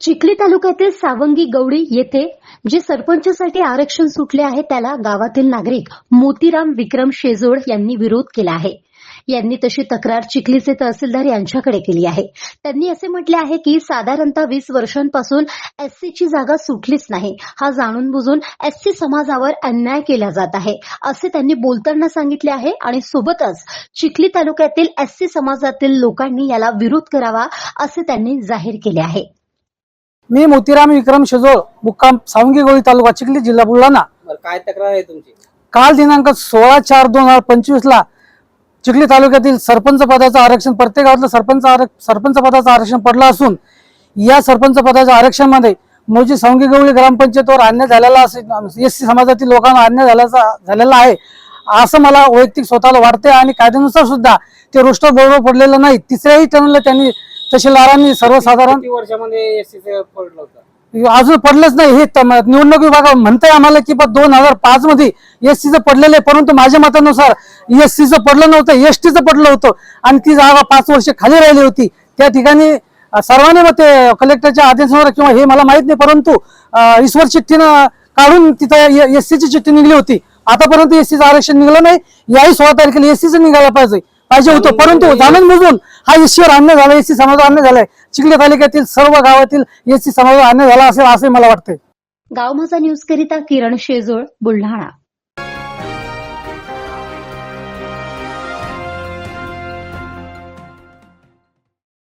चिखली तालुक्यातील सावंगी गवडी येथे जे सरपंचसाठी आरक्षण सुटले आहे त्याला गावातील नागरिक मोतीराम विक्रम शेजोड यांनी विरोध केला आहे. यांनी तशी तक्रार चिखलीचे तहसीलदार यांच्याकडे केली आहे. त्यांनी असे म्हटले आहे की साधारणतः वीस वर्षांपासून एससीची जागा सुटलीच नाही. हा जाणून बुजून एससी समाजावर अन्याय केला जात आहे असे त्यांनी बोलताना सांगितले आहे आणि सोबतच चिखली तालुक्यातील एससी समाजातील लोकांनी याला विरोध करावा असे त्यांनी जाहीर केले आहे. मी मोतीराम विक्रम शेजोळ मुक्काम सावंगी गोळी तालुका चिखली जिल्हा बुलढाणा. बरं काय तक्रार आहे तुमची? काल दिनांक सोळा चार दोन हजार पंचवीस ला चिखली तालुक्यातील सरपंच पदाचं आरक्षण प्रत्येक गावातलं सरपंच सरपंच पदाचं आरक्षण पडलं असून या सरपंच पदाच्या आरक्षणामध्ये मोजी सावंगी गवळी ग्रामपंचायतीवर अन्याय झालेला असेल एस सी समाजातील लोकांना अन्याय झाल्याचा झालेला आहे. असं मला वैयक्तिक स्वतःला वाटते आणि कायद्यानुसार सुद्धा ते रोस्टर बरोबर पडलेलं नाही. तिसऱ्याही टर्नला त्यांनी तहसीलदारांनी सर्वसाधारण किती वर्षामध्ये एससीचं पडलं होतं? अजून पडलंच नाही. हे तम- निवडणूक विभाग म्हणताय आम्हाला की दोन हजार पाच मध्ये एससीचं पडलेलं आहे. परंतु माझ्या मतानुसार एससीचं पडलं नव्हतं एसटीचं पडलं होतं. आणि ती जागा पाच वर्ष खाली राहिली होती. त्या ठिकाणी अ, सर्वांनी मग ते कलेक्टरच्या आदेशावर किंवा हे मला माहीत नाही. परंतु अ, ईश्वर चिठ्ठीनं काढून तिथं एससीची चिठ्ठी निघली होती. आतापर्यंत एससीचं आरक्षण निघलं नाही. याही सोळा तारखेला एससीचं निघायला पाहिजे. पाहिजे होतं. परंतु जाणून बुजून हा एससीवर अन्याय झाला एससी समाजावर अन्याय झालाय. चिखली तालुक्यातील सर्व गावातील एससी समाजावर अन्याय झाला असेल असे मला वाटते गाव माझा न्यूज करिता किरण शेजोळ बुलढाणा.